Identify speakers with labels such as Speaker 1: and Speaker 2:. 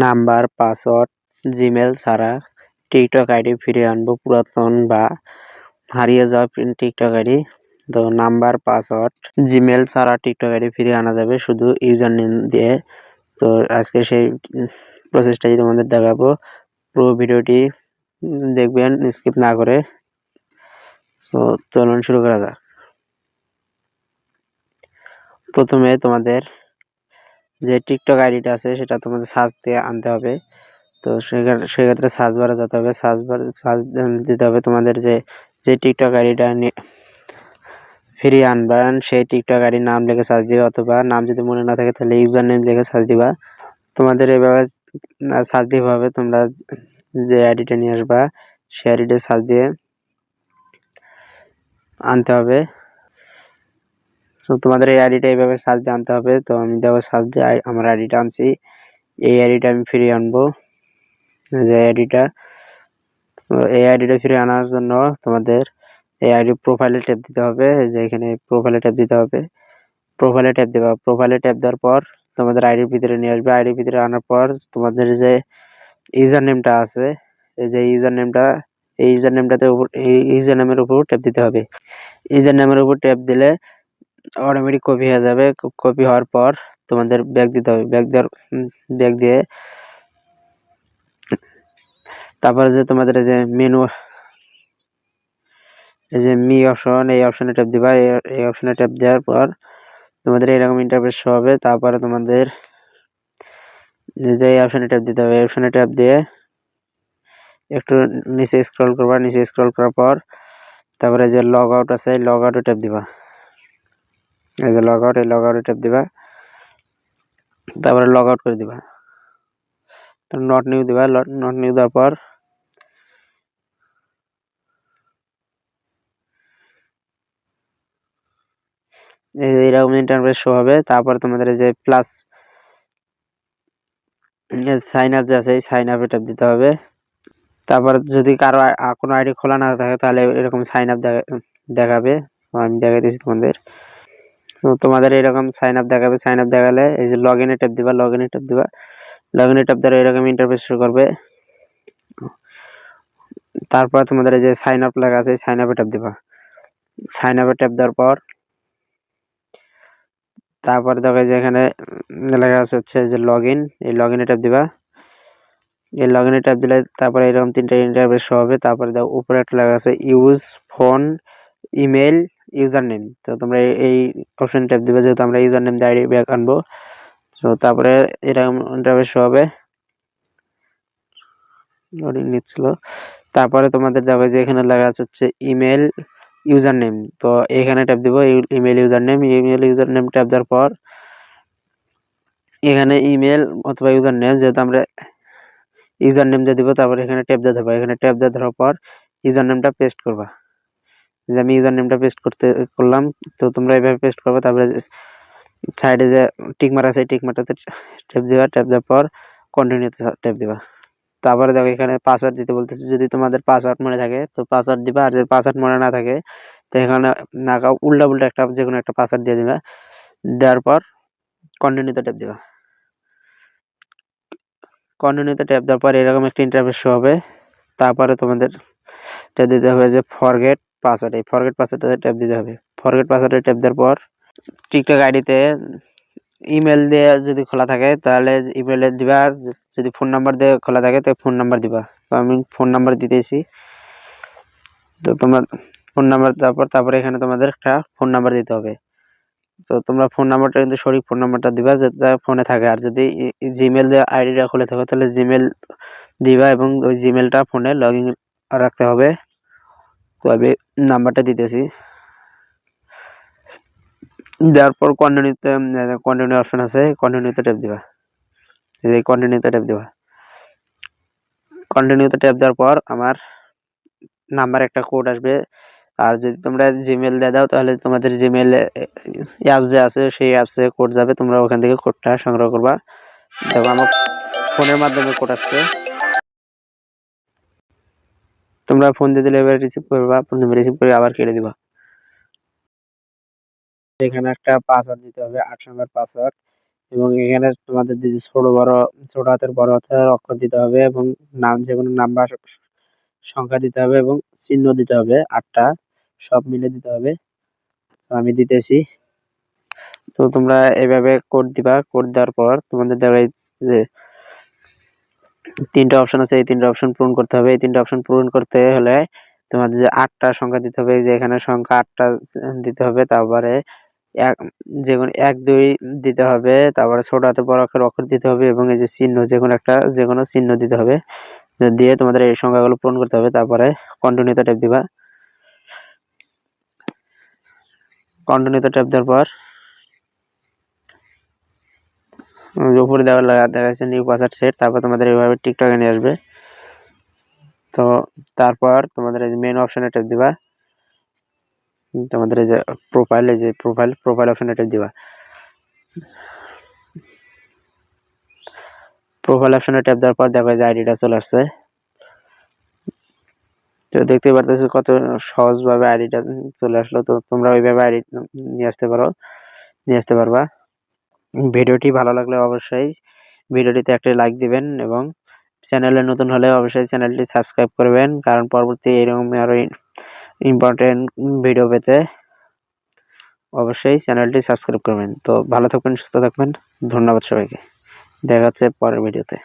Speaker 1: Number, password Gmail ছাড়া TikTok ID ফিরিয়ে আনব, পুরাতন বা হারিয়ে যাওয়া টিকটক আইডি। তো নাম্বার, পাসওয়ার্ড জিমেল ছাড়া টিকটক আইডি ফিরে আনা যাবে শুধু ইউজার নেম দিয়ে। তো আজকে সেই প্রসেসটাই তোমাদের দেখাবো। পুরো ভিডিওটি দেখবেন, স্কিপ না করে। তো চলুন শুরু করা যাক। প্রথমে তোমাদের যে টিকটক আইডিটা আছে, সেটা তোমাদের সার্চ দিয়ে আনতে হবে। তো সেক্ষেত্রে সার্চ বারে যেতে হবে। সার্চ বার সার্চ দিতে হবে তোমাদের যে যে টিকটক আইডিটা ফিরিয়ে আনবেন সেই টিকটক আইডির নাম লিখে সার্চ দিবে, অথবা নাম যদি মনে না থাকে, তাহলে ইউজার নেম লিখে সার্চ দিবা। তোমাদের এভাবে সার্চ দিতে হবে। তোমরা যে আইডিটা নিয়ে আসবা, সেই আইডিটা সার্চ দিয়ে আনতে হবে। তো তোমাদের এই আইডিটা এইভাবে সার্চ দিয়ে আনতে হবে। তো আমি দেখো সার্চ দিয়ে আমার আইডিটা আনছি। এই আইডিটা আমি ফিরিয়ে আনব। যে আইডিটা তো এই আইডিটা ফিরিয়ে আনার জন্য তোমাদের এই আইডি প্রোফাইলে ট্যাপ দিতে হবে। যে এখানে প্রোফাইলে ট্যাপ দিতে হবে। প্রোফাইলে ট্যাপ দেবা। প্রোফাইলে ট্যাপ দেওয়ার পর তোমাদের আইডির ভিতরে নিয়ে আসবে। আইডির ভিতরে আনার পর তোমাদের যে ইউজার নেমটা আছে, এই যে ইউজার নেমটা এই ইউজার নেমটাতে উপর এই ইউজার নেমের উপর ট্যাপ দিতে হবে। ইউজার নেমের উপর ট্যাপ দিলে অটোমেটিক কপি হয়ে যাবে। কপি হওয়ার পর তোমাদের ব্যাগ দিতে হবে। ব্যাগ দেওয়ার ব্যাগ দিয়ে তারপরে যে তোমাদের যে মেনু এই যে মি অপশন এই অপশনে ট্যাপ দিবা। এই অপশনে ট্যাপ দেওয়ার পর তোমাদের এরকম ইন্টারফেস হবে। তারপরে তোমাদের যে এই অপশনে ট্যাপ দিতে হবে। এই অপশনে ট্যাপ দিয়ে একটু নিচে স্ক্রল করবা। নিচে স্ক্রল করার পর তারপরে যে লগ আউট আছে লগ আউটে ট্যাপ দিবা। এই যে লগ আউট এই লগ আউটে ট্যাপ দিবা। তারপরে লগ আউট করে দিবা। নট নিউ দিবা। নট নিউ দেওয়ার পর এরকম ইন্টারফেস শো হবে। তারপর তোমাদের যে প্লাস সাইন আপ যে আছে, এই সাইন আপে ট্যাপ দিতে হবে। তারপর যদি কারও কোনো আইডি খোলা না থাকে, তাহলে এরকম সাইন আপ দেখাবে। আমি দেখাই দিচ্ছি তোমাদের। তো তোমাদের এরকম সাইন আপ দেখাবে সাইন আপ দেখালে এই যে লগ ইনে ট্যাপ দিবা লগ ইনে ট্যাপ দিবা। লগ ইনে ট্যাপ দ্বারা এরকম ইন্টারফেস শুরু করবে। তারপর তোমাদের এই যে সাইন আপ লেখা আছে সাইন আপে ট্যাপ দিবা। সাইন আপে ট্যাপ দেওয়ার পর, তারপরে দেখো যে এখানে লেখা আছে হচ্ছে যে লগ ইন এই লগ ইনে ট্যাপ দিবা। এই লগ ইনে ট্যাপ দিলে তারপরে এরকম তিনটা ইন্টারফেস হবে। তারপরে দেখো উপরে একটা লেখা আছে use phone email username তো তোমরা এই অপশন ট্যাপ দিবে, যেহেতু আমরা ইউজার নেম দিয়ে আইডি ব্যাক আনব। তো তারপরে এরকম ইন্টারফেস শো হবে। লোডিং নিচ্ছিল। তারপরে তোমাদের দেখো যে এখানে লেখা আছে হচ্ছে ইমেল ইউজার নেম তো এখানে ট্যাপ দিব email username email username tap দেওয়ার পর এখানে ইমেল অথবা ইউজার নেম যেহেতু আমরা ইউজার নেম দিয়ে দিব, তারপরে এখানে ট্যাপ দিয়ে দেবো। এখানে ট্যাপ দিয়ে দেওয়ার পর ইউজার নেমটা পেস্ট করবা। যে আমি ইউজার নেমটা পেস্ট করতে, করলাম, তো তোমরা এইভাবে পেস্ট করবে, তারপরে সাইডে যে টিকমার আছে টিকমারটাতে ট্যাপ দেওয়া ট্যাপ দেওয়ার পর কন্টিনিউতে ট্যাপ দেওয়া তারপরে দেখো এখানে পাসওয়ার্ড দিতে বলতেছে, যদি তোমাদের পাসওয়ার্ড মনে থাকে, তো পাসওয়ার্ড দিবা, আর যদি পাসওয়ার্ড মনে না থাকে, তো এখানে না উল্টা উল্টা একটা যে কোনো একটা পাসওয়ার্ড দিয়ে দিবা। দেওয়ার পর কন্টিনিউতে ট্যাপ দিবা। কন্টিনিউতে ট্যাপ দেওয়ার পর এরকম একটা ইন্টারফেস হবে। তারপরে তোমাদের ট্যাপ দিতে হবে যে ফরগেট পাসওয়ার্ড এই ফরগেট পাসওয়ার্ডে ট্যাপ দিতে হবে। ফরগেট পাসওয়ার্ডে ট্যাপ দেওয়ার পর টিকটক আইডিতে ইমেল দিয়ে যদি খোলা থাকে, তাহলে ইমেলে দিবা। যদি ফোন নাম্বার দিয়ে খোলা থাকে, তো ফোন নাম্বার দিবা। তো আমি ফোন নাম্বার দিতেছি। তো তোমার ফোন নাম্বার তারপর তারপরে এখানে তোমাদের একটা ফোন নাম্বার দিতে হবে। তো তোমরা ফোন নাম্বারটা কিন্তু সঠিক ফোন নাম্বারটা দিবা যেটা ফোনে থাকে। আর যদি জিমেল দিয়ে আইডিটা খুলে থাকো, তাহলে জিমেল দিবা এবং ওই জিমেলটা ফোনে লগ ইন রাখতে হবে। তো নাম্বারটা দিতেছি। দেওয়ার পর কন্টিনিউতে কন্টিনিউ অপশন আছে কন্টিনিউতে ট্যাপ দিবা। এই কন্টিনিউতে ট্যাপ দিবা। কন্টিনিউতে ট্যাপ দেওয়ার পর আমার নাম্বার একটা কোড আসবে। আর যদি তোমরা জিমেল দিয়ে দাও, তাহলে তোমাদের জিমেল অ্যাপস যে আছে, সেই অ্যাপসে কোড যাবে। তোমরা ওখান থেকে কোডটা সংগ্রহ করবা। দেখো, আমার ফোনের মাধ্যমে কোড আসছে। তোমরা ফোন দিয়ে দিলে এবার রিসিভ করবা ফোন রিসিভ করে আবার কেটে দিবা। এখানে একটা পাসওয়ার্ড দিতে হবে, আট সংখ্যার পাসওয়ার্ড এবং এখানে তোমাদের যদি ছোট বড়, ছোট হাতের বড় হাতের অক্ষর দিতে হবে, এবং নাম, যে কোনো নাম্বার সংখ্যা দিতে হবে, এবং চিহ্ন দিতে হবে, আটটা, সব মিলে দিতে হবে। তো আমি দিতেছি। তো তোমরা এভাবে কোড দিবা কোড দেওয়ার পর তোমাদের দেওয়া যে তিনটা অপশন আছে, এই তিনটা অপশন পূরণ করতে হবে। এই তিনটা অপশন পূরণ করতে হলে তোমার যে আটটা সংখ্যা দিতে হবে যে এখানে সংখ্যা আটটা দিতে হবে, তারপরে এক যে কোনো এক, দুই দিতে হবে, তারপরে ছোট হাতে বড় অক্ষর অক্ষর দিতে হবে এবং এই যে চিহ্ন যে কোনো একটা যে কোনো চিহ্ন দিতে হবে। দিয়ে তোমাদের এই সংখ্যাগুলো পূরণ করতে হবে, তারপরে কন্টিনিউতে ট্যাপ দিবা। কন্টিনিউতে ট্যাপ দেওয়ার পর উপরে দেওয়া লাগা- দেখা যাচ্ছে নিউ পাসওয়ার্ড সেট তারপর তোমাদের এইভাবে টিকটকে নিয়ে আসবে। তো তারপর তোমাদের এই যে মেন অপশনে ট্যাপ দিবা। তোমাদের এই যে প্রোফাইল এই যে প্রোফাইল প্রোফাইল অপশনে ট্যাপ দিবা। প্রোফাইল অপশনে ট্যাপ দেওয়ার পর দেখো যে আইডিটা চলে আসছে। তো দেখতে পারতেছো কত সহজভাবে আইডিটা চলে আসলো। তো তোমরা ওইভাবে আইডি নিয়ে আসতে পারো, নিয়ে আসতে পারবা। ভিডিওটি ভালো লাগলে অবশ্যই ভিডিওটিতে একটি লাইক দিবেন এবং চ্যানেলে নতুন হলে অবশ্যই চ্যানেলটি সাবস্ক্রাইব করবেন, কারণ পরবর্তী এরকম আরও ইম্পর্টেন্ট ভিডিও পেতে অবশ্যই চ্যানেলটি সাবস্ক্রাইব করবেন। তো ভালো থাকবেন, সুস্থ থাকবেন, ধন্যবাদ সবাইকে। দেখা হচ্ছে পরের ভিডিওতে